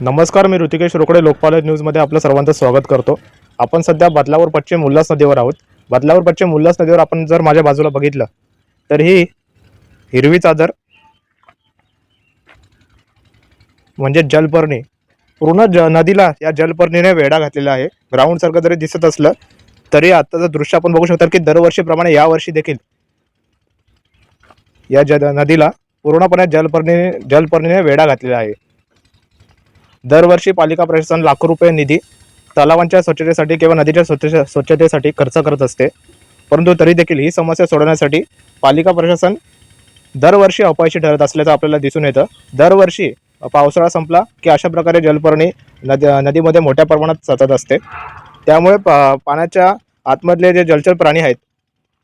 नमस्कार मी ऋतिकेश रोकडे लोकपाल न्यूजमध्ये आपलं सर्वांचं स्वागत करतो. आपण सध्या बदलावर पश्चिम उल्हास नदीवर आहोत. बदलावर पश्चिम उल्हास नदीवर आपण जर माझ्या बाजूला बघितलं तर ही हिरवी चादर म्हणजे जलपर्णी पूर्ण ज नदीला या जलपर्णीने वेढा घातलेला आहे. ग्राउंडसारखं जरी दिसत असलं तरी आत्ताचं दृश्य आपण बघू शकता की दरवर्षीप्रमाणे यावर्षी देखील या ज नदीला पूर्णपणे जलपर्णी जलपर्णीने वेढा घातलेला आहे. दरवर्षी पालिका प्रशासन लाखो रुपये निधी तलावांच्या स्वच्छतेसाठी किंवा नदीच्या स्वच्छ स्वच्छतेसाठी खर्च करत असते. परंतु तरी देखील ही समस्या सोडवण्यासाठी पालिका प्रशासन दरवर्षी अपयशी ठरत असल्याचं आपल्याला दिसून येतं. दरवर्षी पावसाळा संपला की अशा प्रकारे जलपर्णी नदी नदीमध्ये मोठ्या प्रमाणात सतत असते. त्यामुळे पा पाण्याच्या आतमधले जे जलचर प्राणी आहेत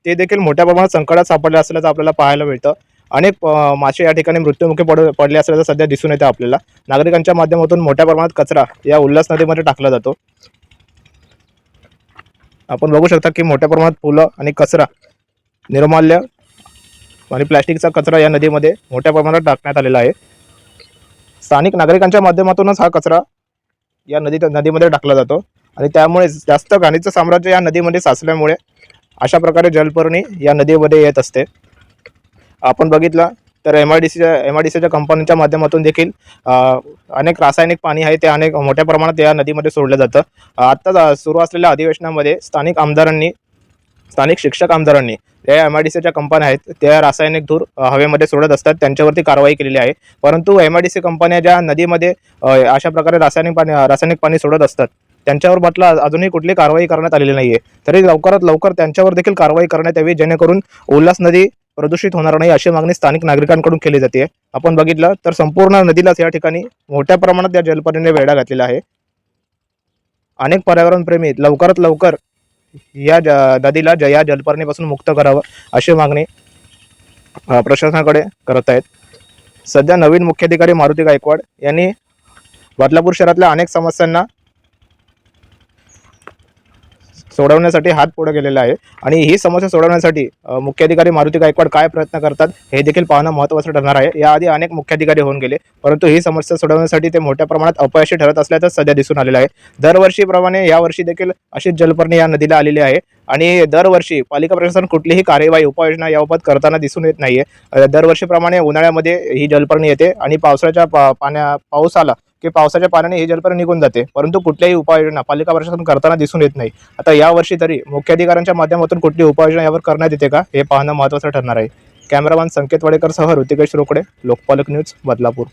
ते देखील मोठ्या प्रमाणात संकटात सापडले असल्याचं आपल्याला पाहायला मिळतं. अनेक मासे या ठिकाणी मृत्युमुखी पड पडले असल्याचं सध्या दिसून येतं आपल्याला. नागरिकांच्या माध्यमातून मोठ्या प्रमाणात कचरा या उल्हास नदीमध्ये टाकला जातो. आपण बघू शकता की मोठ्या प्रमाणात फुलं आणि कचरा निर्माल्य आणि प्लॅस्टिकचा कचरा या नदीमध्ये मोठ्या प्रमाणात टाकण्यात आलेला आहे. स्थानिक नागरिकांच्या माध्यमातूनच हा कचरा या नदी नदीमध्ये टाकला जातो आणि त्यामुळे जास्त घाणीचं साम्राज्य या नदीमध्ये साचल्यामुळे अशा प्रकारे जलपर्णी या नदीमध्ये येत असते. आपण बघितलं तर एम आय डी सीच्या एम आय डी सीच्या कंपन्यांच्या माध्यमातून देखील अनेक रासायनिक पाणी आहे ते अनेक मोठ्या प्रमाणात या नदीमध्ये सोडलं जातं. आत्ता सुरू असलेल्या अधिवेशनामध्ये स्थानिक आमदारांनी स्थानिक शिक्षक आमदारांनी या एम आय डी सीच्या कंपन्या आहेत त्या रासायनिक धूर हवेमध्ये सोडत असतात त्यांच्यावरती कारवाई केलेली आहे. परंतु एम आय डी सी कंपन्या ज्या नदीमध्ये अशा प्रकारे रासायनिक पाणी रासायनिक पाणी सोडत असतात त्यांच्यावर म्हटलं अजूनही कुठली कारवाई करण्यात आलेली नाही आहे तरी लवकरात लवकर त्यांच्यावर देखील कारवाई करण्यात यावी जेणेकरून उल्हास नदी प्रदूषित होणार नाही अशी मागणी स्थानिक नागरिकांकडून केली जाते. आपण बघितलं तर संपूर्ण नदीलाच या ठिकाणी मोठ्या प्रमाणात या जलपर्णीने वेढा घातलेला आहे. अनेक पर्यावरणप्रेमी लवकरात लवकर या ज नदीला ज या जलपर्णीपासून मुक्त करावं अशी मागणी प्रशासनाकडे करत आहेत. सध्या नवीन मुख्याधिकारी मारुती गायकवाड यांनी बदलापूर शहरातल्या अनेक समस्यांना सोडवण्यासाठी हात पुढे गेलेला आहे. आणि ही समस्या सोडवण्यासाठी मुख्याधिकारी मारुती गायकवाड काय प्रयत्न करतात हे देखील पाहणं महत्त्वाचं ठरणार आहे. याआधी अनेक मुख्याधिकारी होऊन गेले परंतु ही समस्या सोडवण्यासाठी ते मोठ्या प्रमाणात अपयशी ठरत असल्याचं सध्या दिसून आलेलं आहे. दरवर्षीप्रमाणे यावर्षी देखील अशीच जलपर्णी या नदीला आलेली आहे. आणि दरवर्षी पालिका प्रशासन कुठलीही कार्यवाही उपाययोजना याबाबत करताना दिसून येत नाहीये. दरवर्षीप्रमाणे उन्हाळ्यामध्ये ही जलपर्णी येते आणि पावसाच्या पा पाण्या पाऊस आला की पावसाच्या पाण्याने हे जलपर निघून जाते. परंतु कुठल्याही उपाययोजना पालिका प्रशासन करताना दिसून येत नाही. आता यावर्षी तरी मुख्याधिकाऱ्यांच्या माध्यमातून कुठली उपाययोजना यावर करण्यात येते का हे पाहणं महत्त्वाचं ठरणार आहे. कॅमेरामॅन संकेत वाडेकर सह ऋतिकेश रोकडे लोकपालक न्यूज बदलापूर.